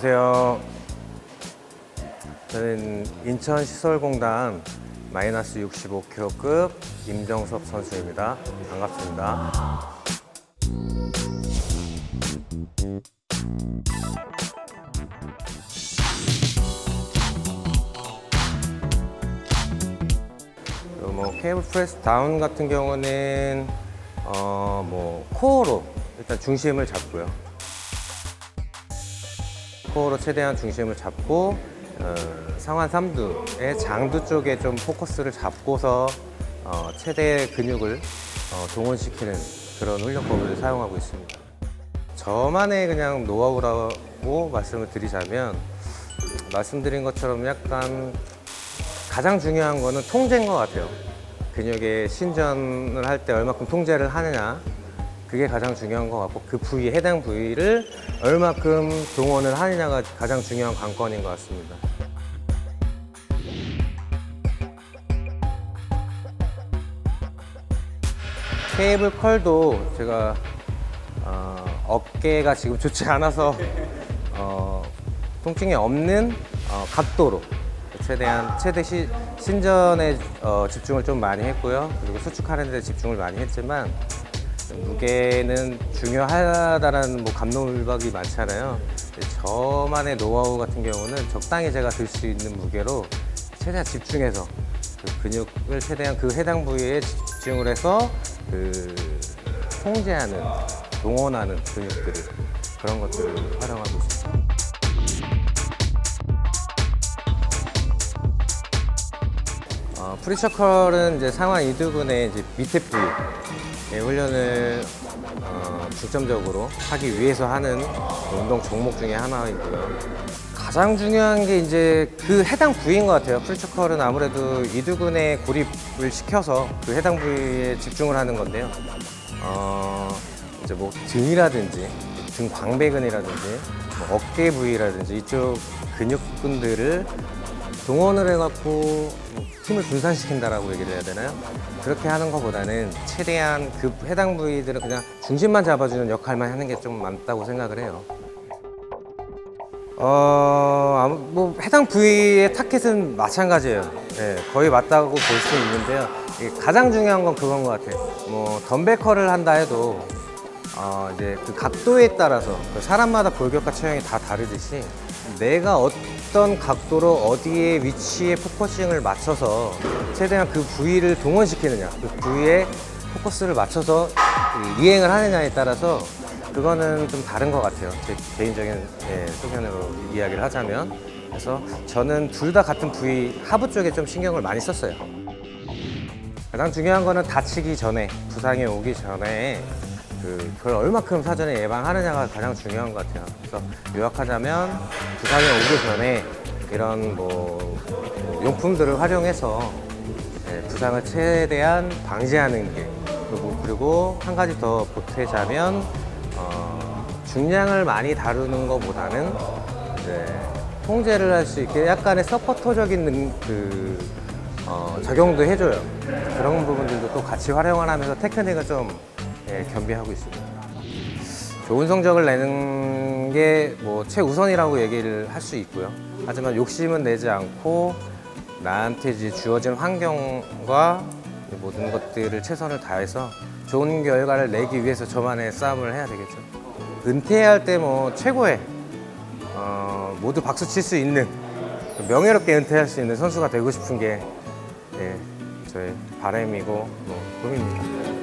안녕하세요. 저는 인천시설공단 마이너스 65kg급 임정섭 선수입니다. 반갑습니다. 뭐 케이블 프레스 다운 같은 경우는 어 뭐 코어로 일단 중심을 잡고요. 코어로 최대한 중심을 잡고 어, 상완 3두의 장두 쪽에 좀 포커스를 잡고서 어, 최대 근육을 어, 동원시키는 그런 훈련법을 사용하고 있습니다. 저만의 그냥 노하우라고 말씀을 드리자면 말씀드린 것처럼 약간 가장 중요한 거는 통제인 것 같아요. 근육의 신전을 할 때 얼마큼 통제를 하느냐 그게 가장 중요한 것 같고 그 부위 해당 부위를 얼마큼 동원을 하느냐가 가장 중요한 관건인 것 같습니다. 케이블 컬도 제가 어, 어깨가 지금 좋지 않아서 어, 통증이 없는 어, 각도로 최대한 최대 시, 신전에 어, 집중을 좀 많이 했고요. 그리고 수축하는 데 집중을 많이 했지만 무게는 중요하다라는 뭐 감론을박이 많잖아요. 저만의 노하우 같은 경우는 적당히 제가 들 수 있는 무게로 최대한 집중해서 그 근육을 최대한 그 해당 부위에 집중을 해서 그 통제하는 동원하는 근육들을 그런 것들을 활용하고 있습니다. 프리처컬은 이제 상완 이두근의 이제 밑에 부위의 훈련을 어, 중점적으로 하기 위해서 하는 운동 종목 중에 하나이고요. 가장 중요한 게 이제 그 해당 부위인 것 같아요. 프리처컬은 아무래도 이두근의 고립을 시켜서 그 해당 부위에 집중을 하는 건데요. 어, 이제 뭐 등이라든지 등 광배근이라든지 뭐 어깨 부위라든지 이쪽 근육근들을 동원을 해갖고 뭐 힘을 분산시킨다라고 얘기를 해야 되나요? 그렇게 하는 것보다는 최대한 그 해당 부위들은 그냥 중심만 잡아주는 역할만 하는 게 좀 맞다고 생각을 해요. 어, 뭐 해당 부위의 타켓은 마찬가지예요. 예, 거의 맞다고 볼 수 있는데요. 가장 중요한 건 그건 것 같아요. 뭐 덤벨 컬을 한다 해도 어, 이제 그 각도에 따라서 그 사람마다 골격과 체형이 다 다르듯이 내가 어떤 각도로 어디에 위치에 포커싱을 맞춰서 최대한 그 부위를 동원시키느냐, 그 부위에 포커스를 맞춰서 이 이행을 하느냐에 따라서 그거는 좀 다른 것 같아요. 제 개인적인 예, 소견으로 이야기를 하자면. 그래서 저는 둘 다 같은 부위 하부 쪽에 좀 신경을 많이 썼어요. 가장 중요한 거는 다치기 전에 부상이 오기 전에 그 그걸 얼마큼 사전에 예방하느냐가 가장 중요한 것 같아요. 그래서 요약하자면 부상이 오기 전에 이런 뭐, 뭐 용품들을 활용해서 예, 부상을 최대한 방지하는 게 그리고 그리고 한 가지 더 보태자면 어, 중량을 많이 다루는 것보다는 이제 통제를 할 수 있게 약간의 서포터적인 능- 그 어, 적용도 해줘요. 그런 부분들도 또 같이 활용을 하면서 테크닉을 좀 예, 겸비하고 있습니다. 좋은 성적을 내는 게 뭐 최우선이라고 얘기를 할 수 있고요. 하지만 욕심은 내지 않고 나한테 이제 주어진 환경과 모든 것들을 최선을 다해서 좋은 결과를 내기 위해서 저만의 싸움을 해야 되겠죠. 은퇴할 때 뭐 최고의 어, 모두 박수 칠 수 있는 명예롭게 은퇴할 수 있는 선수가 되고 싶은 게 예, 저의 바람이고 뭐 꿈입니다.